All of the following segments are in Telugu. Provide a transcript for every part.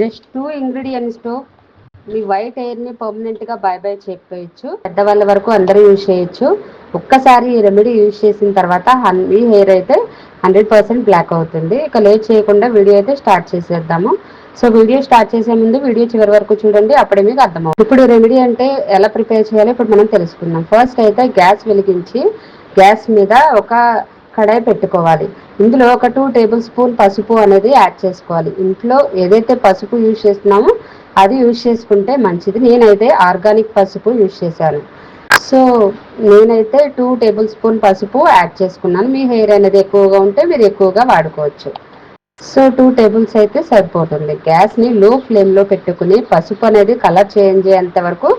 జస్ట్ టూ ఇంగ్రీడియంట్స్తో మీ వైట్ హెయిర్ని పర్మనెంట్గా బై బై చెప్పేయచ్చు పెద్దవాళ్ళ వరకు అందరూ యూజ్ చేయొచ్చు. ఒక్కసారి ఈ రెమెడీ యూజ్ చేసిన తర్వాత మీ హెయిర్ అయితే హండ్రెడ్ పర్సెంట్ బ్లాక్ అవుతుంది. ఇక లేట్ చేయకుండా వీడియో అయితే స్టార్ట్ చేసేద్దాము. సో వీడియో స్టార్ట్ చేసే ముందు వీడియో చివరి వరకు చూడండి అప్పుడే మీకు అర్థమవుతుంది. ఇప్పుడు రెమెడీ అంటే ఎలా ప్రిపేర్ చేయాలో ఇప్పుడు మనం తెలుసుకుందాం. ఫస్ట్ అయితే గ్యాస్ వెలిగించి గ్యాస్ మీద ఒక కడాయి పెట్టుకోవాలి. ఇందులో ఒక టూ టేబుల్ స్పూన్ పసుపు అనేది యాడ్ చేసుకోవాలి. ఇంట్లో ఏదైతే పసుపు యూజ్ చేస్తున్నామో అది యూజ్ చేసుకుంటే మంచిది. నేనైతే ఆర్గానిక్ పసుపు యూజ్ చేశాను. సో నేనైతే టూ టేబుల్ స్పూన్ పసుపు యాడ్ చేసుకున్నాను. మీ హెయిర్ అనేది ఎక్కువగా ఉంటే మీరు ఎక్కువగా వాడుకోవచ్చు. సో టూ టేబుల్స్ అయితే సరిపోతుంది. గ్యాస్ని లో ఫ్లేమ్లో పెట్టుకుని పసుపు అనేది కలర్ చేంజ్ అయ్యేంత వరకు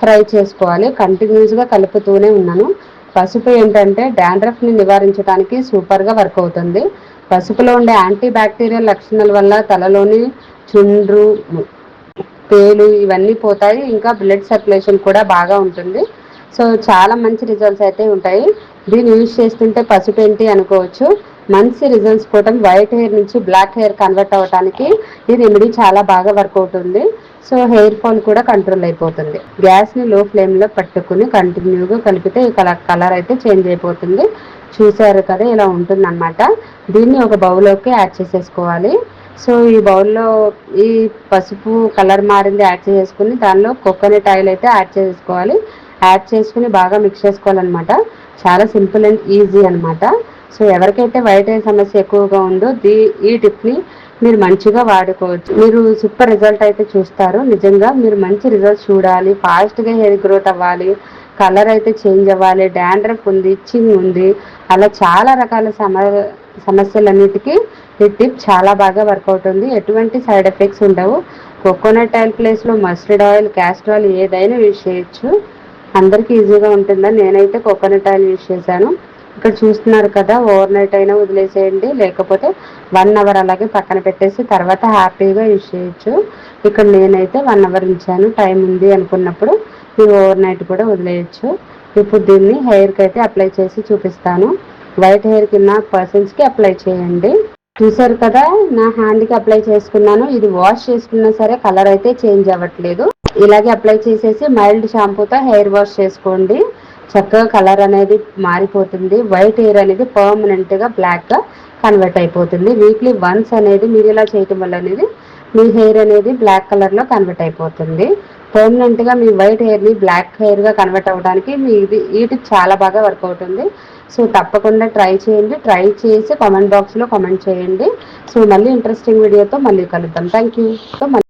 ఫ్రై చేసుకోవాలి. కంటిన్యూస్గా కలుపుతూనే ఉన్నాను. పసుపు ఏంటంటే డాండ్రఫ్ని నివారించడానికి సూపర్గా వర్క్ అవుతుంది. పసుపులో ఉండే యాంటీ బ్యాక్టీరియల్ లక్షణాల వల్ల తలలోని చుండ్రు పేలు ఇవన్నీ పోతాయి. ఇంకా బ్లడ్ సర్క్యులేషన్ కూడా బాగా ఉంటుంది. సో చాలా మంచి రిజల్ట్స్ అయితే ఉంటాయి. దీన్ని యూజ్ చేస్తుంటే పసుపు ఏంటి అనుకోవచ్చు. మంచి రిజల్ట్స్ కోసం వైట్ హెయిర్ నుంచి బ్లాక్ హెయిర్ కన్వర్ట్ అవ్వడానికి ఈ రెమెడీ చాలా బాగా వర్క్ అవుతుంది. సో హెయిర్ ఫాల్ కూడా కంట్రోల్ అయిపోతుంది. గ్యాస్ని లో ఫ్లేమ్లో పట్టుకుని కంటిన్యూగా కలిపితే ఈ కలర్ కలర్ అయితే చేంజ్ అయిపోతుంది. చూసారు కదా ఇలా ఉంటుంది అనమాట దీన్ని ఒక బౌల్లోకి యాడ్ చేసేసుకోవాలి. సో ఈ బౌల్లో ఈ పసుపు కలర్ మారింది యాడ్ చేసుకుని దానిలో కోకోనట్ ఆయిల్ అయితే యాడ్ చేసుకోవాలి యాడ్ చేసుకుని బాగా మిక్స్ చేసుకోవాలన్నమాట. చాలా సింపుల్ అండ్ ఈజీ అనమాట సో ఎవరికైతే వైట్ హెయిర్ సమస్య ఎక్కువగా ఉందో దీ ఈ టిప్ని మీరు మంచిగా వాడుకోవచ్చు. మీరు సూపర్ రిజల్ట్ అయితే చూస్తారు. నిజంగా మీరు మంచి రిజల్ట్ చూడాలి. ఫాస్ట్గా హెయిర్ గ్రోత్ అవ్వాలి. కలర్ అయితే చేంజ్ అవ్వాలి. డాండ్రఫ్ ఉంది ఇచ్చింగ్ ఉంది. అలా చాలా రకాల సమ సమస్యలన్నిటికీ ఈ టిప్ చాలా బాగా వర్క్ అవుతుంది. ఎటువంటి సైడ్ ఎఫెక్ట్స్ ఉండవు. కోకోనట్ ఆయిల్ ప్లేస్లో మస్టర్డ్ ఆయిల్ క్యాస్టర్ ఆయిల్ ఏదైనా యూజ్ చేయొచ్చు. అందరికీ ఈజీగా ఉంటుందని నేనైతే కోకోనట్ ఆయిల్ యూజ్ చేశాను. ఇక్కడ చూస్తున్నారు కదా ఓవర్ నైట్ అయినా వదిలేసేయండి. లేకపోతే వన్ అవర్ అలాగే పక్కన పెట్టేసి తర్వాత హ్యాపీగా యూజ్ చేయొచ్చు ఇక్కడ నేనైతే వన్ అవర్ ఉంచాను టైం ఉంది అనుకున్నప్పుడు మీరు ఓవర్ నైట్ కూడా వదిలేయచ్చు. ఇప్పుడు దీన్ని హెయిర్కి అయితే అప్లై చేసి చూపిస్తాను. వైట్ హెయిర్ కింద పర్సన్స్కి అప్లై చేయండి. చూసారు కదా నా హ్యాండ్కి అప్లై చేసుకున్నాను. ఇది వాష్ చేసుకున్నా సరే కలర్ అయితే చేంజ్ అవ్వట్లేదు. ఇలాగే అప్లై చేసేసి మైల్డ్ షాంపూతో హెయిర్ వాష్ చేసుకోండి. చక్కగా కలర్ అనేది మారిపోతుంది. వైట్ హెయిర్ అనేది పర్మనెంట్గా బ్లాక్గా కన్వర్ట్ అయిపోతుంది. వీక్లీ వన్స్ అనేది మీరు ఇలా చేయటం వల్ల అనేది మీ హెయిర్ అనేది బ్లాక్ కలర్లో కన్వర్ట్ అయిపోతుంది. పర్మనెంట్గా మీ వైట్ హెయిర్ని బ్లాక్ హెయిర్గా కన్వర్ట్ అవ్వడానికి మీ ఇది ఈ చాలా బాగా వర్క్ అవుతుంది. సో తప్పకుండా ట్రై చేయండి. ట్రై చేసి కామెంట్ బాక్స్లో కామెంట్ చేయండి. సో మళ్ళీ ఇంట్రెస్టింగ్ వీడియోతో మళ్ళీ కలుద్దాం. Thank you so